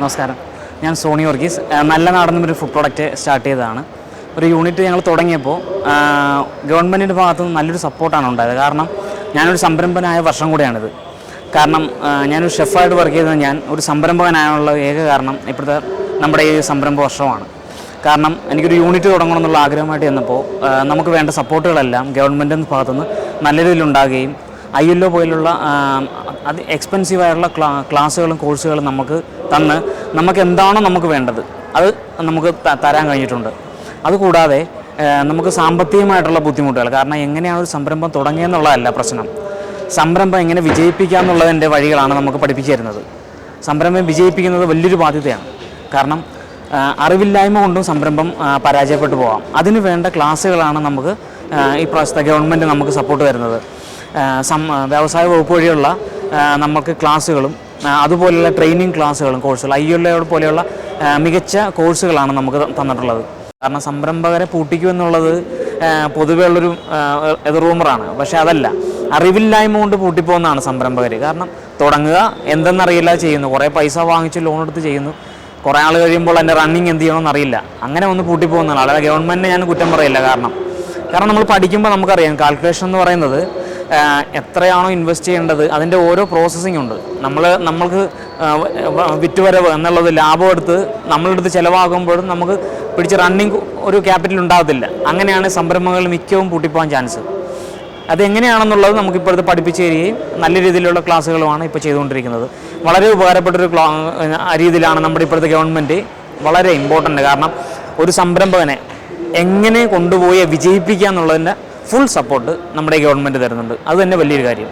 നമസ്കാരം. ഞാൻ സോണി വർഗീസ്. നല്ല നാടെന്നും ഒരു ഫുഡ് പ്രൊഡക്റ്റ് സ്റ്റാർട്ട് ചെയ്തതാണ്. ഒരു യൂണിറ്റ് ഞങ്ങൾ തുടങ്ങിയപ്പോൾ ഗവൺമെന്റിന്റെ ഭാഗത്തു നിന്ന് നല്ലൊരു സപ്പോർട്ടാണ് ഉണ്ടായത്. കാരണം ഞാനൊരു സംരംഭനായ വർഷം കൂടിയാണിത്. കാരണം ഞാനൊരു ഷെഫായിട്ട് വർക്ക് ചെയ്തത് ഞാൻ ഒരു സംരംഭകനായുള്ള ഏക കാരണം ഇപ്പോഴത്തെ നമ്മുടെ ഈ സംരംഭ വർഷമാണ്. കാരണം എനിക്കൊരു യൂണിറ്റ് തുടങ്ങണം എന്നുള്ള ആഗ്രഹമായിട്ട് ചെന്നപ്പോൾ നമുക്ക് വേണ്ട സപ്പോർട്ടുകളെല്ലാം ഗവൺമെന്റിന്റെ ഭാഗത്തുനിന്ന് നല്ല രീതിയിൽ ഉണ്ടാകുകയും ഐ എൽ ഒ പോലുള്ള അത് എക്സ്പെൻസീവായുള്ള ക്ലാ ക്ലാസ്സുകളും കോഴ്സുകളും നമുക്ക് തന്ന് നമുക്ക് എന്താണോ നമുക്ക് വേണ്ടത് അത് നമുക്ക് തരാൻ കഴിഞ്ഞിട്ടുണ്ട്. അതുകൂടാതെ നമുക്ക് സാമ്പത്തികമായിട്ടുള്ള ബുദ്ധിമുട്ടുകൾ കാരണം എങ്ങനെയാണ് ഒരു സംരംഭം തുടങ്ങിയെന്നുള്ളതല്ല പ്രശ്നം. സംരംഭം എങ്ങനെ വിജയിപ്പിക്കുക എന്നുള്ളതിന്റെ വഴികളാണ് നമുക്ക് പഠിപ്പിച്ചു തരുന്നത് സംരംഭം വിജയിപ്പിക്കുന്നത് വലിയൊരു ബാധ്യതയാണ്. കാരണം അറിവില്ലായ്മ കൊണ്ടും സംരംഭം പരാജയപ്പെട്ടു പോകാം അതിനു വേണ്ട ക്ലാസ്സുകളാണ് നമുക്ക് ഈ പ്രാവശ്യത്തെ ഗവൺമെന്റ് നമുക്ക് സപ്പോർട്ട് തരുന്നത്. വ്യവസായ വകുപ്പ് വഴിയുള്ള നമുക്ക് ക്ലാസ്സുകളും അതുപോലെയുള്ള ട്രെയിനിങ് ക്ലാസ്സുകളും കോഴ്സുകൾ ഐ എൽ പോലെയുള്ള മികച്ച കോഴ്സുകളാണ് നമുക്ക് തന്നിട്ടുള്ളത്. കാരണം സംരംഭകരെ പൂട്ടിക്കൂ എന്നുള്ളത് പൊതുവേ ഉള്ളൊരു ആ, എതിർറൂമറാണ് പക്ഷേ അതല്ല അറിവില്ലായ്മ കൊണ്ട് പൂട്ടിപ്പോകുന്നതാണ് സംരംഭകർ കാരണം തുടങ്ങുക എന്തെന്നറിയില്ല ചെയ്യുന്നു. കുറേ പൈസ വാങ്ങിച്ച് ലോൺ എടുത്ത് ചെയ്യുന്നു. കുറേ ആൾ കഴിയുമ്പോൾ അതിന്റെ റണ്ണിങ് എന്ത് ചെയ്യണമെന്ന് അറിയില്ല. അങ്ങനെ ഒന്ന് പൂട്ടിപ്പോകുന്നതാണ്. അല്ലാതെ ഗവൺമെന്റിനെ ഞാൻ കുറ്റം പറയില്ല കാരണം. കാരണം നമ്മൾ പഠിക്കുമ്പോൾ നമുക്കറിയാം കാൽക്കുലേഷൻ എന്ന് പറയുന്നത് എത്രയാണോ ഇൻവെസ്റ്റ് ചെയ്യേണ്ടത് അതിന്റെ ഓരോ പ്രോസസ്സിംഗ് ഉണ്ട്. നമ്മൾ നമ്മൾക്ക് വിറ്റുവരവ് എന്നുള്ളത് ലാഭം എടുത്ത് നമ്മളെടുത്ത് ചിലവാകുമ്പോഴും നമുക്ക് പിടിച്ച് റണ്ണിങ് ഒരു ക്യാപിറ്റൽ ഉണ്ടാകത്തില്ല. അങ്ങനെയാണ് സംരംഭങ്ങൾ മിക്കവും പൂട്ടിപ്പോകാൻ ചാൻസ് അതെങ്ങനെയാണെന്നുള്ളത് നമുക്കിപ്പോഴത്തെ പഠിപ്പിച്ച് തരികയും നല്ല രീതിയിലുള്ള ക്ലാസ്സുകളുമാണ് ഇപ്പോൾ ചെയ്തുകൊണ്ടിരിക്കുന്നത്. വളരെ ഉപകാരപ്പെട്ടൊരു രീതിയിലാണ് നമ്മുടെ ഇപ്പോഴത്തെ ഗവൺമെന്റ് വളരെ ഇമ്പോർട്ടന്റ് കാരണം ഒരു സംരംഭകനെ എങ്ങനെ കൊണ്ടുപോയി വിജയിപ്പിക്കുക എന്നുള്ളതിന്റെ ഫുൾ സപ്പോർട്ട് നമ്മുടെ ഗവൺമെന്റ് തരുന്നുണ്ട്. അത് തന്നെ വലിയൊരു കാര്യം.